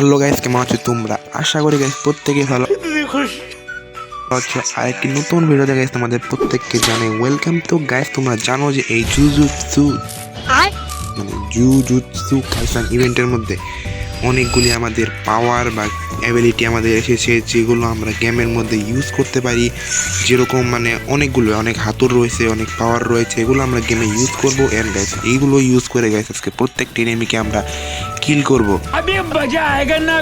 Hello guys কেমন আছো তোমরা? আশা করি গাইস প্রত্যেকে ভালো আছো। আরেকটি নতুন ভিডিওতে গাইস তোমাদের প্রত্যেককে জানাই ওয়েলকাম তো গাইস তোমরা জানো যে এই জুজুৎসু মানে জুজুৎসু কাইসান ইভেন্টের মধ্যে অনেকগুলি আমাদের পাওয়ার বা অ্যাবিলিটি আমাদের এসেছে যেগুলো আমরা গেমের মধ্যে ইউজ করতে পারি। যেরকম মানে অনেকগুলো অনেক হাতুর রয়েছে অনেক পাওয়ার রয়েছে এগুলো আমরা গেমে ইউজ করব। অ্যান্ড গাইস এইগুলো ইউজ করে গাইস আজকে প্রত্যেকটি এনিমিকে আমরা কিল করব। আমি মজা না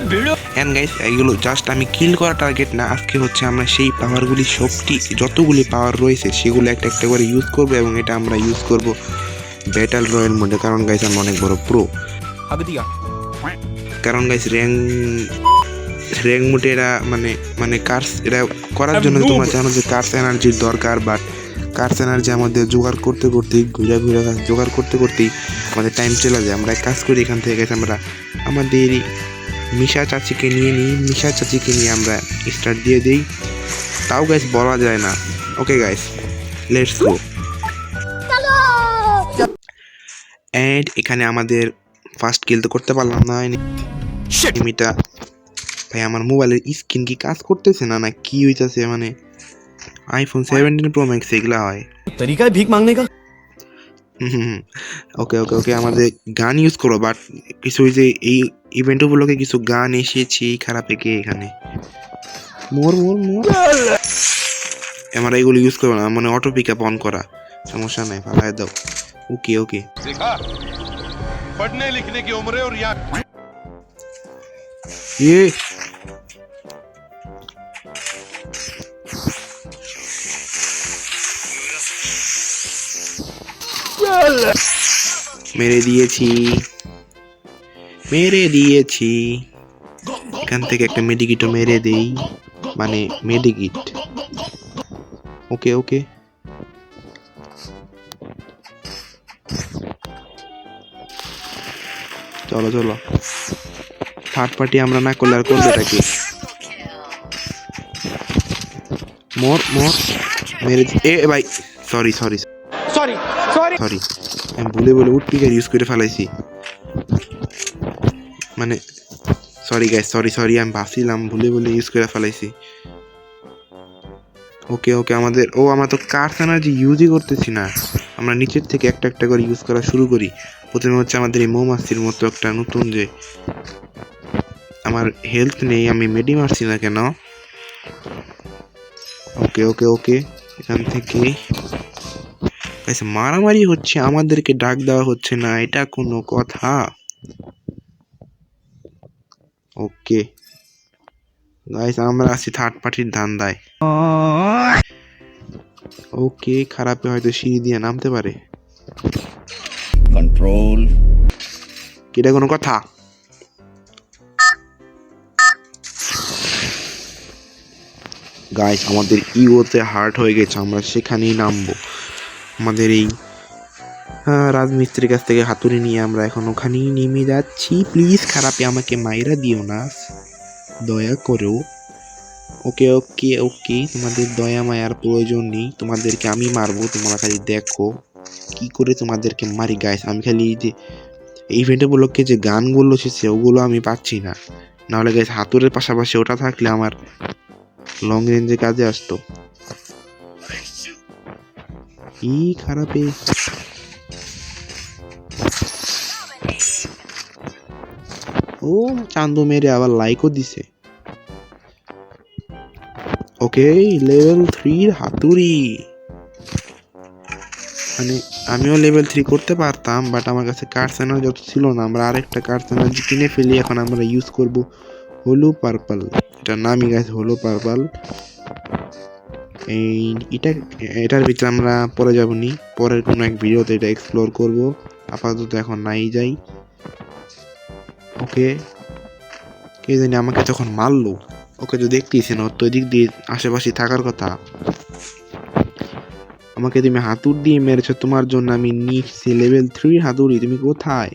এন্ড গাইস এইগুলো জাস্ট আমি কিল করা টার্গেট না আজকে হচ্ছে আমরা সেই পাওয়ারগুলি শক্তি যতগুলি পাওয়ার রয়েছে সেগুলো একটা একটা করে ইউজ করব এবং এটা আমরা ইউজ করব ব্যাটল রয়্যাল মোডে কারণ গাইস আমি অনেক বড় প্রো আবে কারণ গাইস র্যাং র্যাঙ্ক মোডে এরা মানে মানে কার্স এরা করার জন্য তোমরা জানো যে কার্স এনার্জির দরকার বাট কার্স এনার্জি আমাদের জোগাড় করতে করতেই ঘুরে ঘুরে জোগাড় করতে করতেই আমাদের টাইম চলে যায়। আমরা এক কাজ করি এখান থেকে গেছে আমরা আমাদের মিশা চাচিকে নিয়ে নিই। মিশা চাচিকে নিয়ে আমরা স্টার্ট দিয়ে দিই। তাও গাইস বলা যায় না। Okay guys let's go and এখানে আমাদের ফার্স্ট কিল তো করতে পারলাম না। ভাই আমার মোবাইলের স্ক্রিন কি কাজ করতেছে না না কি হইতাছে মানে আইফোন সেভেন্টিন প্রো ম্যাক্স এগুলা হয় तरीका है भीख मांगने का ওকে ওকে ওকে আমাদের গান ইউজ করো বাট কিছু ওই যে এই ইভেন্ট উপলক্ষে কিছু গান এসেছে এই খারাপ একে এখানে মোর মোর মোর আমরা এগুলো ইউজ করবো না মানে অটো পিক আপ অন করা সমস্যা নাই ফালাই দাও ওকে ওকে देखा पढ़ने लिखने की उम्र है और यहाँ ইয়ে মেরে দিয়েছি। মেরে দিয়েছি। এখান থেকে একটা মেডিকিট মেরে দেই। মানে মেডিকিট। ওকে ওকে। চলো চলো। থার্ড পার্টি আমরা না করলে আর করবে থাকি মোর মোর। মেরে এ ভাই। সরি সরি সরি, আমি ভুলে বলে উড পিকার ইউজ করে ফেলাইছি। মানে সরি গাইস সরি সরি আমি ভাবছিলাম ভুলে বলে ইউজ করে ফেলাইছি। ওকে ওকে আমাদের, ও, আমরা তো কার্স এনার্জি ইউজই করতেছি না। আমরা নিচের থেকে একটা একটা করে ইউজ করা শুরু করি। প্রথমে হচ্ছে আমাদের এই মৌমাছির মতো একটা নতুন যে আমার হেলথ নেই, আমি মেডি মারছি না কেন? ওকে ওকে ওকে এখান থেকে বেশ মারামারি হচ্ছে আমাদেরকে ডাক দেওয়া হচ্ছে না এটা কোনো কথা? ওকে। গাইস আমরা আছি থার্ড পার্টির ধান্দায়। ওকে খারাপে হয়তো সিঁড়ি দিয়ে নামতে পারে। কন্ট্রোল এটা কোনো কথা? গাইস আমাদের ইওতে হার্ট হয়ে গেছে আমরা সেখানেই নামবো। আমাদের এই রাজমিস্ত্রির কাছ থেকে হাতুড়ি নিয়ে আমরা এখন ওখানেই নেমে যাচ্ছি। প্লিজ খারাপে আমাকে মাইরা দিও না। দয়া করো। ওকে ওকে ওকে, তোমাদের দয়া মায়ার প্রয়োজন নেই। তোমাদেরকে আমি মারবো, তোমরা খালি দেখো। কি করে তোমাদেরকে মারি গাইস আমি খালি যে ইভেন্ট উপলক্ষে যে গানগুলো এসেছে, ওগুলো আমি পাচ্ছি না। নাহলে গাইস হাতুরের পাশাপাশি ওটা থাকলে আমার লং রেঞ্জে কাজে আসতো। কি খারাপে? ও, চান্দু মেরে আবার লাইকও দিছে। ওকে লেভেল থ্রির হাতুড়ি। মানে আমিও লেভেল থ্রি করতে পারতাম বাট আমার কাছে কার্ড সেনার যত ছিল না। আমরা আরেকটা কার্ড সেনার কিনে ফেলি, এখন আমরা ইউজ করব হলু পার্পল এটার নামই গেছে হলু পার্পল এই, এটা, এটার ভিতরে আমরা পরে যাব নি পরের কোনো এক ভিডিওতে এটা এক্সপ্লোর করব। আপাতত এখন নাই যাই। ওকে। কে জানি আমাকে তখন মারলো। ওকে তো দেখতেইছে না তো এদিক দিয়ে আশেপাশে থাকার কথা। আমাকে তুমি হাতুর দিয়ে মেরেছো, তোমার জন্য আমি নিচ্ছি লেভেল থ্রি হাতুড়ি তুমি কোথায়?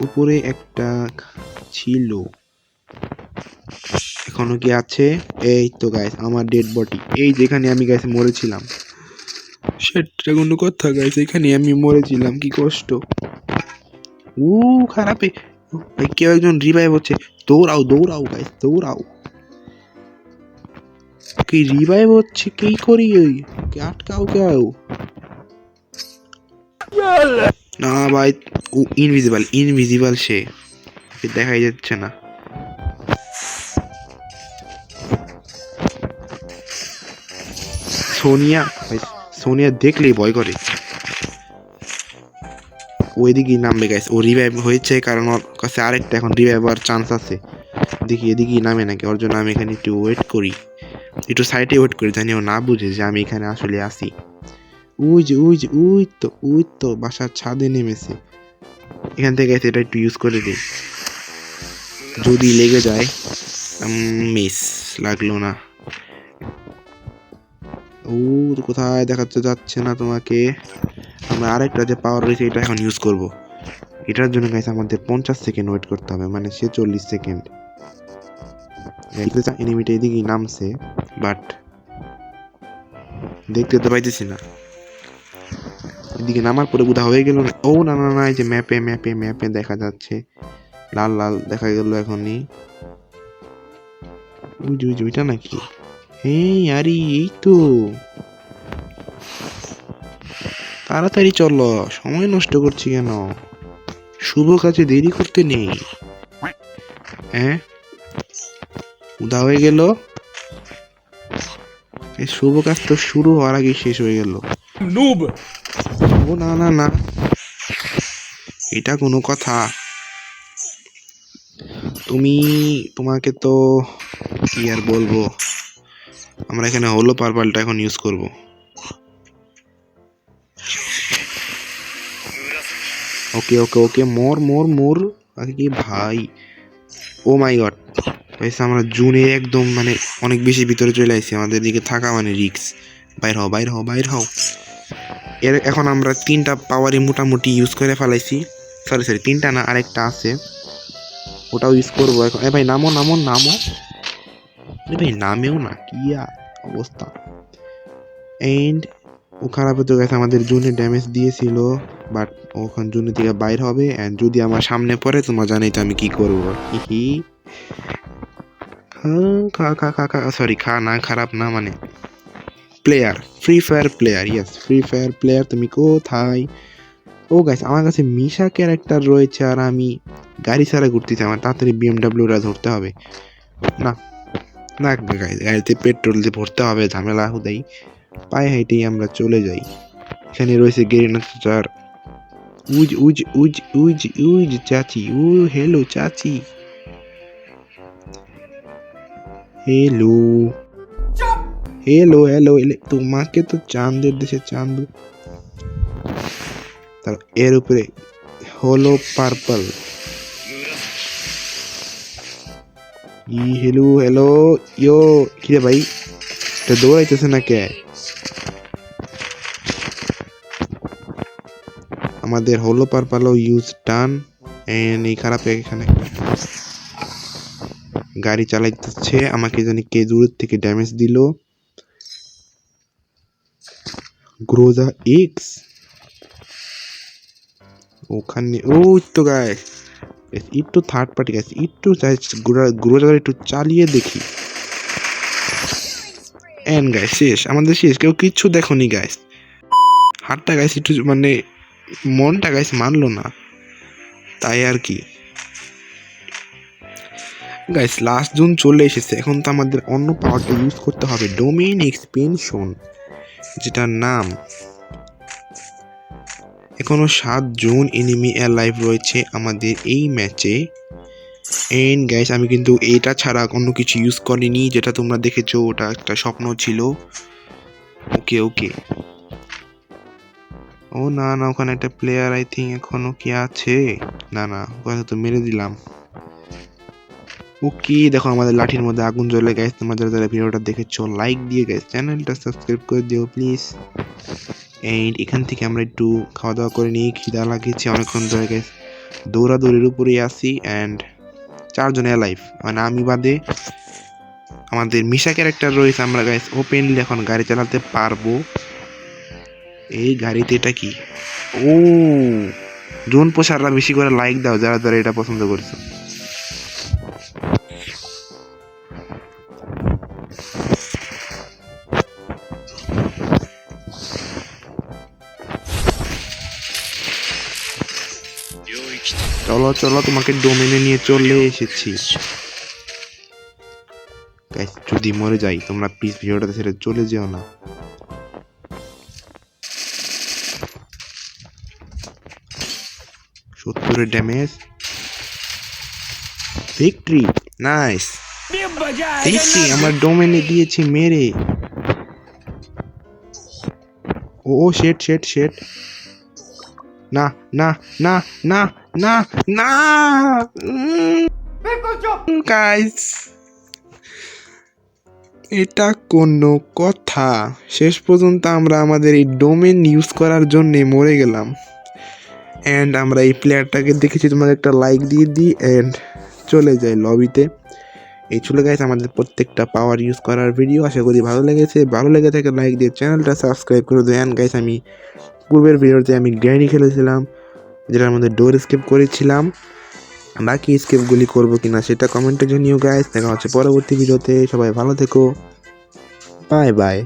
উপরে একটা ছিল। এখনও কি আছে? এই তো গাইস আমার ডেড বডি এই যেখানে আমি গাইস মরেছিলাম। সেটা কোনো কথা গাইস এখানে আমি মরেছিলাম, কি কষ্ট। উ, খারাপে। কেউ একজন রিভাইভ হচ্ছে। দৌড়াও দৌড়াও গাইস দৌড়াও। কি রিভাইভ হচ্ছে, কি করি ওই কে আটকাও কেউ? না ভাই, ও ইনভিজিবল ইনভিজিবল সে। দেখাই যাচ্ছে না। সোনিয়া সোনিয়া দেখলেই ভয় করে। ওইদিকেই নামবে গাইস ও রিভাইভ হয়েছে কারণ ওর কাছে আরেকটা এখন রিভাইভ চান্স আছে। দেখি এদিকেই নামে নাকি? ওর জন্য আমি এখানে একটু ওয়েট করি। একটু সাইডে ওয়েট করি, জানি ও না বুঝে যে আমি এখানে আসলে আসি। ওই যে ওই যে, ওই তো ওই তো বাসার ছাদে নেমেছে। এখান থেকে এটা একটু ইউজ করে দিই। যদি লেগে যায় মিস লাগল না। ও কোথায় দেখাতে যাচ্ছে না তোমাকে? আমরা আরেকটা যে পাওয়ার রয়েছে, এটা এখন ইউজ করব। এটার জন্য গাইছে আমাদের পঞ্চাশ সেকেন্ড ওয়েট করতে হবে মানে সে চল্লিশ সেকেন্ড এনিমিটা এদিকেই নামছে বাট দেখতে তো পাইতেছি না। এদিকে নামার পরে বোধা হয়ে গেল ও, না না না, এই যে ম্যাপে ম্যাপে ম্যাপে দেখা যাচ্ছে। লাল লাল দেখা গেল এখনই। ওই যে, ওইটা নাকি? হ্যাঁ আরে এই তো। তাড়াতাড়ি চলো সময় নষ্ট করছি কেন? শুভ কাজে দেরি করতে নেই। হ্যাঁ? উদা হয়ে গেল? এই শুভ কাজ তো শুরু হওয়ার আগে শেষ হয়ে গেল। ও না না না। এটা কোনো কথা। তুমি তোমাকে তো কি আর বলব? আমরা এখানে হলো পারপালটা এখন ইউজ করব। ওকে ওকে ওকে, মোর মোর মোর। আরে কি ভাই? ও মাই গড ভাইসা আমরা জুনে একদম মানে অনেক বেশি ভিতরে চলে আসছি। আমাদের দিকে থাকা মানে রিক্স বাইর হও বাইর হও বাইর হও। এর এখন আমরা তিনটা পাওয়ারই মোটামুটি ইউজ করে ফেলাইছি। সরি সরি তিনটা না, আরেকটা আছে। ওটাও ইউজ করব এখন। এ ভাই, নামো নামো নামো। ভাই, নামেও না, কি অবস্থা। এন্ড ও খারাপ হতে গেছে, আমাদের জুনে ড্যামেজ দিয়েছিল বাট ওখান জুনে থেকে বাইর হবে অ্যান্ড যদি আমার সামনে পড়ে, তোমার জানোই তো আমি কি করব। হি, খা খা খা খা সরি খা না, খারাপ না মানে। Player Free Fire player yes Free Fire player তুমি কোথায়? ও গাইস আমার কাছে মিশা ক্যারেক্টার রয়েছে, আর আমি গাড়ি ছাড়া ঘুরতেছি, আমার তাড়াতাড়ি বিএমডাব্লিউটা ধরতে হবে। না গাইস গাড়িতে পেট্রোল দিয়ে ভরতে হবে ঝামেলা হুদাই পায়ে হেঁটেই আমরা চলে যাই। এখানে রয়েছে গেরিনা চাচার উজ উজ উজ উজ উজ চাচি উ হেলো চাচি। হেলো হেলো হেলো তোমাকে তো চাঁদের দেশে চাঁদ। তার এর উপরে হলো পার্পল। ই হেলো হ্যালো ইয়ো কিরে ভাই? এটা দৌড়াইতেছে না কে? আমাদের হলো পার্পলও ইউজ ডান এন্ড এই খারাপ এখানে। গাড়ি চালাইতেছে, আমাকে জানি কে দূরের থেকে ড্যামেজ দিল। গ্রোজা এক্স ওখানে, ওই তো গায়ে একটু থার্ড পার্টি গাছ একটু গ্রোজা একটু চালিয়ে দেখি। এন গাইস শেষ, আমাদের শেষ, কেউ কিচ্ছু দেখনি গাইস হাতটা গাইস একটু মানে মনটা গাইস মানলো না। তাই আর কি। গাইস লাস্ট জুন চলে এসেছে। এখন তো আমাদের অন্য পাওয়ারটা ইউজ করতে হবে। ডোমেইন এক্সপেনশন যেটার নাম এখনও সাত জন এনিমি লাইভ রয়েছে আমাদের এই ম্যাচে এন্ড গাইস আমি কিন্তু এটা ছাড়া অন্য কিছু ইউজ করিনি, যেটা তোমরা দেখেছ, ওটা একটা স্বপ্ন ছিল। ওকে ওকে ও না না, ওখানে একটা প্লেয়ার আই থিঙ্ক এখনও কি আছে? না না, ওখানে তো মেরে দিলাম। ওকে দেখো আমাদের লাঠির মধ্যে আগুন জ্বলে। গেছে তোমরা যারা যারা ভিডিওটা দেখেছ লাইক দিয়ে গেছে চ্যানেলটা সাবস্ক্রাইব করে দিও প্লিজ এন্ড এখান থেকে আমরা একটু খাওয়া দাওয়া করে নিই, খিদা লাগিয়েছি অনেকক্ষণ ধরে গেছে দৌড়াদৌড়ির উপরেই আসি অ্যান্ড চারজন লাইফ মানে আমি বাদে আমাদের মিশা ক্যারেক্টার রয়েছে আমরা গাইস ওপেনলি এখন গাড়ি চালাতে পারব। এই গাড়িতে এটা কি? ও! জোন পোষাররা বেশি করে লাইক দাও, যারা যারা এটা পছন্দ করছ। চলো, তোমাকে ডোমেনে নিয়ে চলে এসেছি। যদি মরে যাই, তোমরা প্লিজ ভিডিওটা ছেড়ে চলে যেও না। সত্তরের ড্যামেজ ভিক্টরি নাইস ভিক্টরি আমার ডোমেনে দিয়েছি মেরে। ও শেট শেট শেট না না না না না না গাইস এটা কোনো কথা। শেষ পর্যন্ত আমরা আমাদের এই ডোমেন ইউজ করার জন্যে মরে গেলাম। অ্যান্ড আমরা এই প্লেয়ারটাকে দেখেছি তোমাদের একটা লাইক দিয়ে দিই অ্যান্ড চলে যাই লবিতে এই ছিল গাইস আমাদের প্রত্যেকটা পাওয়ার ইউজ করার ভিডিও আশা করি ভালো লেগেছে। ভালো লেগে থাকে লাইক দিয়ে চ্যানেলটা সাবস্ক্রাইব করে দেন। গাইস আমি পূর্বের ভিডিওতে আমি গ্র্যানি খেলেছিলাম, যেটার মধ্যে ডোর স্কেপ করেছিলাম। বাকি স্কেপগুলি করব কিনা সেটা কমেন্টে জানিও গাইস দেখা হচ্ছে পরবর্তী ভিডিওতে সবাই ভালো থেকো। Bye bye